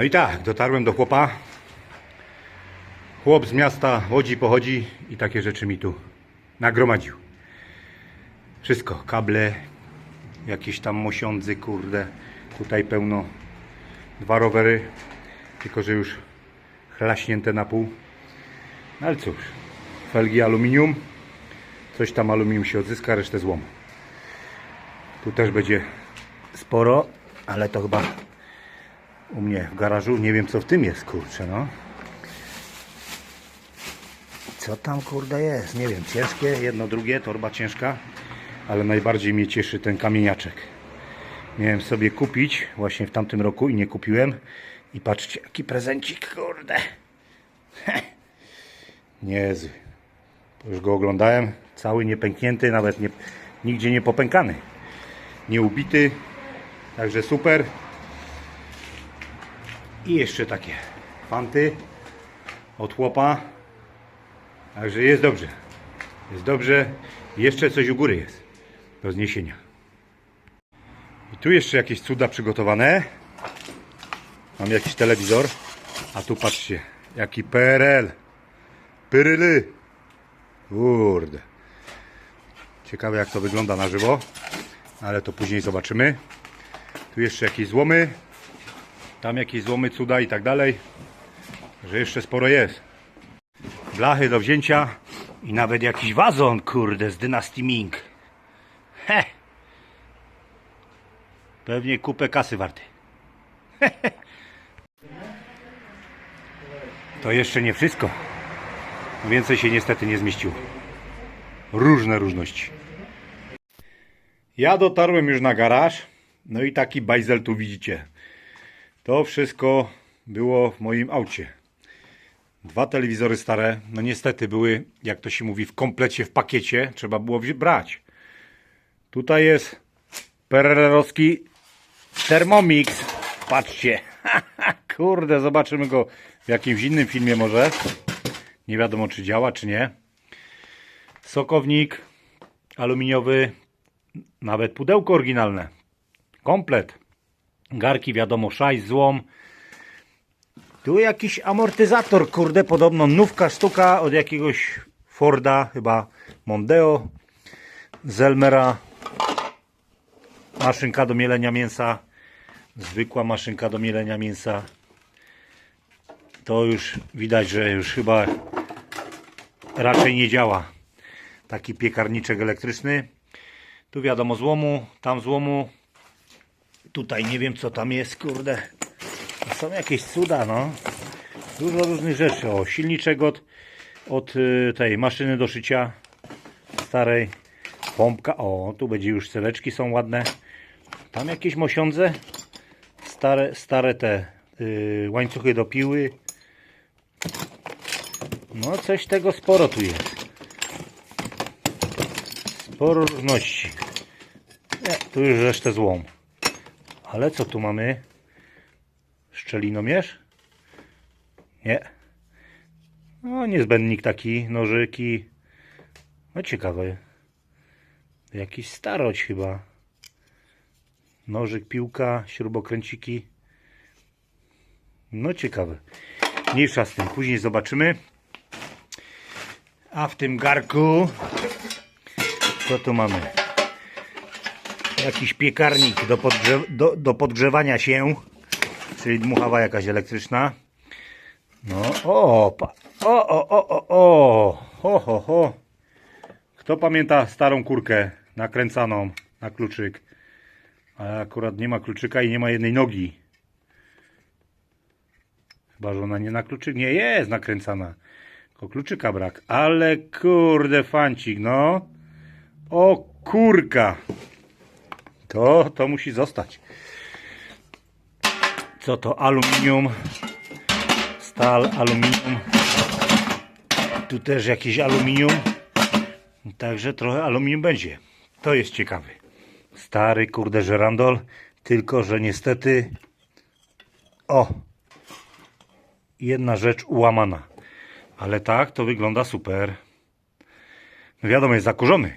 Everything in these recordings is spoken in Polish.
No i tak, dotarłem do chłopa. Chłop z miasta Łodzi pochodzi i takie rzeczy mi tu nagromadził. Wszystko, kable, jakieś tam mosiądzy, kurde. Tutaj pełno. Dwa rowery, tylko że już chlaśnięte na pół. No ale cóż, felgi aluminium. Coś tam aluminium się odzyska, resztę złomu. Tu też będzie sporo, ale to chyba u mnie w garażu. Nie wiem co w tym jest, kurczę, no. Co tam kurde jest? Nie wiem, ciężkie, jedno, drugie, torba ciężka, ale najbardziej mnie cieszy ten kamieniaczek. Miałem sobie kupić właśnie w tamtym roku i nie kupiłem. I patrzcie, jaki prezencik, kurde. Niezły. Już go oglądałem, cały niepęknięty, nawet nie, nigdzie nie popękany. Nie ubity, także super. I jeszcze takie fanty od chłopa. Także jest dobrze. Jest dobrze. Jeszcze coś u góry jest do zniesienia. I tu jeszcze jakieś cuda przygotowane. Mam jakiś telewizor. A tu patrzcie, jaki PRL. Pyryly. Kurde. Ciekawe jak to wygląda na żywo. Ale to później zobaczymy. Tu jeszcze jakieś złomy. Tam jakieś złomy, cuda i tak dalej. Że jeszcze sporo jest. Blachy do wzięcia. I nawet jakiś wazon, kurde, z dynastii Ming. He. Pewnie kupę kasy warty. To jeszcze nie wszystko. Więcej się niestety nie zmieściło. Różne różności. Ja dotarłem już na garaż. No i taki bajzel tu widzicie. To wszystko było w moim aucie. Dwa telewizory stare. No niestety były, jak to się mówi, w komplecie, w pakiecie. Trzeba było brać. Tutaj jest pererowski Thermomix. Patrzcie. Kurde, zobaczymy go w jakimś innym filmie może. Nie wiadomo, czy działa, czy nie. Sokownik aluminiowy. Nawet pudełko oryginalne. Komplet. Garki, wiadomo, szajs, złom. Tu jakiś amortyzator, kurde, podobno nówka sztuka od jakiegoś Forda, chyba Mondeo, Zelmera. Maszynka do mielenia mięsa. Zwykła maszynka do mielenia mięsa. To już widać, że już chyba raczej nie działa. Taki piekarniczek elektryczny. Tu wiadomo złomu, tam złomu. Tutaj nie wiem co tam jest, kurde. To są jakieś cuda, no. Dużo różnych rzeczy. O, silniczek od, od y, tej maszyny do szycia starej. Pompka. O, tu będzie już celeczki są ładne. Tam jakieś mosiądze. Stare, stare te y, łańcuchy do piły. No, coś tego sporo tu jest. Sporo różności. Nie, tu już resztę złom. Ale co tu mamy? Szczelinomierz? Nie. No, niezbędnik taki, nożyki. No, ciekawe. Jakiś starość chyba. Nożyk, piłka, śrubokręciki. No, ciekawe. Mniejsza z tym, później zobaczymy. A w tym garku co tu mamy? Jakiś piekarnik do, podgrze do, do podgrzewania się, czyli dmuchawa jakaś elektryczna. No, o, pa, o, o, o, o, o, ho, ho, ho. Kto pamięta starą kurkę nakręcaną na kluczyk? Ale akurat nie ma kluczyka i nie ma jednej nogi. Chyba, że ona nie na kluczyk. Nie jest nakręcana. Tylko kluczyka brak. Ale kurde fancik, no. O kurka. To, to musi zostać. Co to? Aluminium. Stal, aluminium. Tu też jakieś aluminium. Także trochę aluminium będzie. To jest ciekawy. Stary kurde żerandol. Tylko, że niestety o jedna rzecz ułamana. Ale tak, to wygląda super. No wiadomo, jest zakurzony.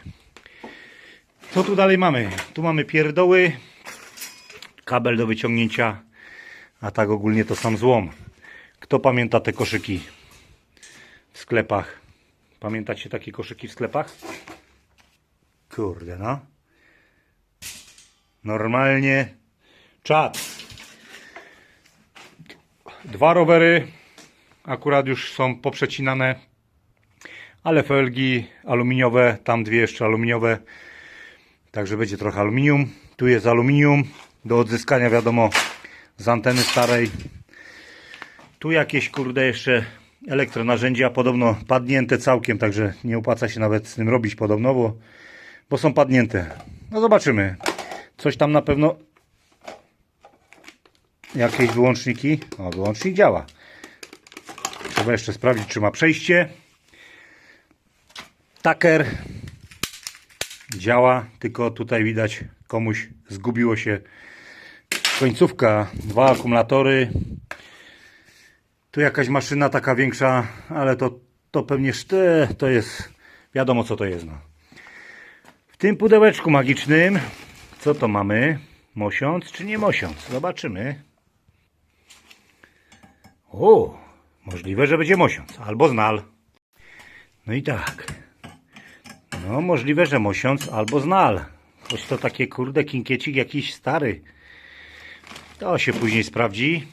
Co tu dalej mamy? Tu mamy pierdoły, kabel do wyciągnięcia A tak ogólnie to sam złom. Kto pamięta te koszyki w sklepach? Pamiętacie takie koszyki w sklepach? Kurde, no. Normalnie czad. Dwa rowery akurat już są poprzecinane, ale felgi aluminiowe, tam dwie jeszcze aluminiowe. Także będzie trochę aluminium. Tu jest aluminium do odzyskania, wiadomo, z anteny starej. Tu jakieś, kurde, jeszcze elektronarzędzia, podobno padnięte całkiem, także nie opłaca się nawet z tym robić podobno, bo, bo są padnięte. No zobaczymy. Coś tam na pewno... Jakieś wyłączniki? O, wyłącznik działa. Trzeba jeszcze sprawdzić, czy ma przejście. Taker działa, tylko tutaj widać komuś zgubiło się końcówka, dwa akumulatory. Tu jakaś maszyna taka większa, ale to, to pewnie szty, to jest wiadomo co to jest. No. W tym pudełeczku magicznym co to mamy? Mosiąc czy nie mosiąc? Zobaczymy. O, możliwe, że będzie mosiąc albo znal. No i tak. No, możliwe, że mosiąc albo znal. Choć to takie kurde kinkiecik jakiś stary. To się później sprawdzi.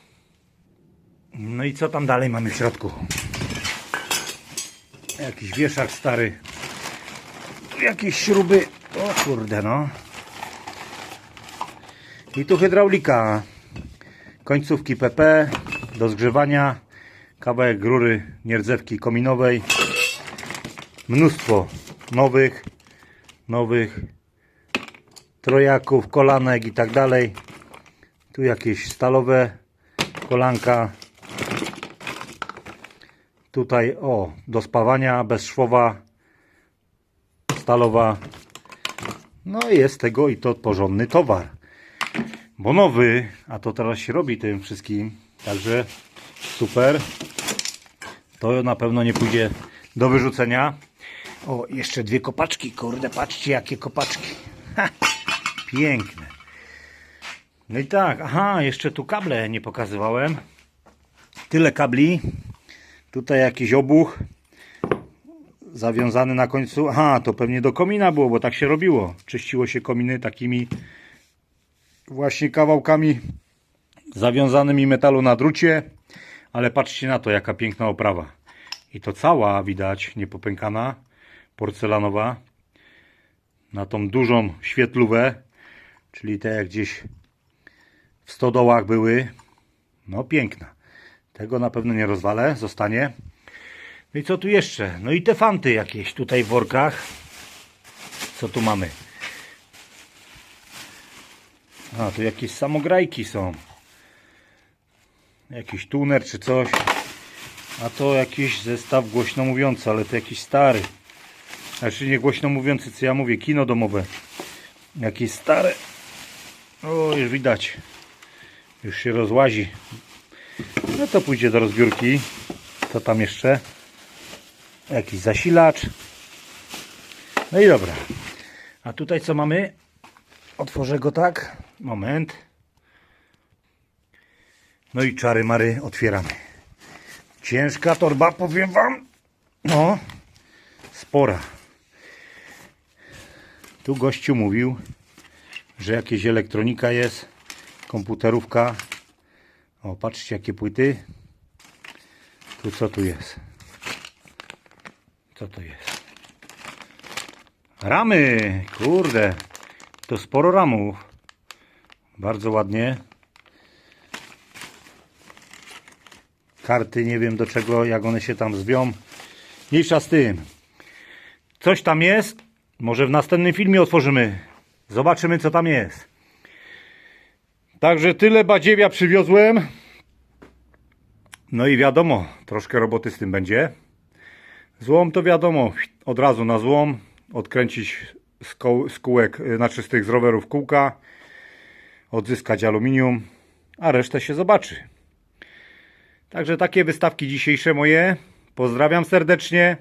No i co tam dalej mamy w środku? Jakiś wieszak stary. Tu jakieś śruby. O kurde no. I tu hydraulika. Końcówki PP do zgrzewania. Kawałek rury nierdzewki kominowej. Mnóstwo nowych, nowych trojaków, kolanek i tak dalej. Tu jakieś stalowe kolanka. Tutaj o, do spawania bezszwowa stalowa. No jest tego i to porządny towar. Bo nowy, a to teraz się robi tym wszystkim. Także super. To na pewno nie pójdzie do wyrzucenia. O, jeszcze dwie kopaczki, kurde, patrzcie jakie kopaczki. Ha, piękne. No i tak, aha, jeszcze tu kable nie pokazywałem. Tyle kabli. Tutaj jakiś obuch zawiązany na końcu. Aha, to pewnie do komina było, bo tak się robiło. Czyściło się kominy takimi właśnie kawałkami zawiązanymi metalu na drucie. Ale patrzcie na to, jaka piękna oprawa. I to cała widać, niepopękana, porcelanowa. Na tą dużą świetlówę, czyli te jak gdzieś w stodołach były. No piękna. Tego na pewno nie rozwalę, zostanie. No i co tu jeszcze? No i te fanty jakieś tutaj w workach. Co tu mamy? A, tu jakieś samograjki są. Jakiś tuner czy coś. A to jakiś zestaw głośno mówiący, ale to jakiś stary. Znaczy nie głośno mówiący, co ja mówię, kino domowe. Jakieś stare. O, już widać. Już się rozłazi. No to pójdzie do rozbiórki. Co tam jeszcze? Jakiś zasilacz. No i dobra. A tutaj co mamy? Otworzę go tak. Moment. No i czary mary otwieramy. Ciężka torba, powiem wam. No, spora. Tu gościu mówił, że jakieś elektronika jest, komputerówka. O, patrzcie jakie płyty. Tu co tu jest? Co to jest? Ramy, kurde. To sporo ramów. Bardzo ładnie. Karty, nie wiem do czego, jak one się tam zwią. Mniejsza z tym. Coś tam jest. Może w następnym filmie otworzymy. Zobaczymy co tam jest. Także tyle badziewia przywiozłem. No i wiadomo, troszkę roboty z tym będzie. Złom to wiadomo, od razu na złom, odkręcić z, koł, z kółek, y, znaczy z tych z rowerów kółka, odzyskać aluminium, a resztę się zobaczy. Także takie wystawki dzisiejsze moje. Pozdrawiam serdecznie.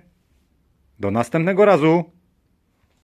Do następnego razu.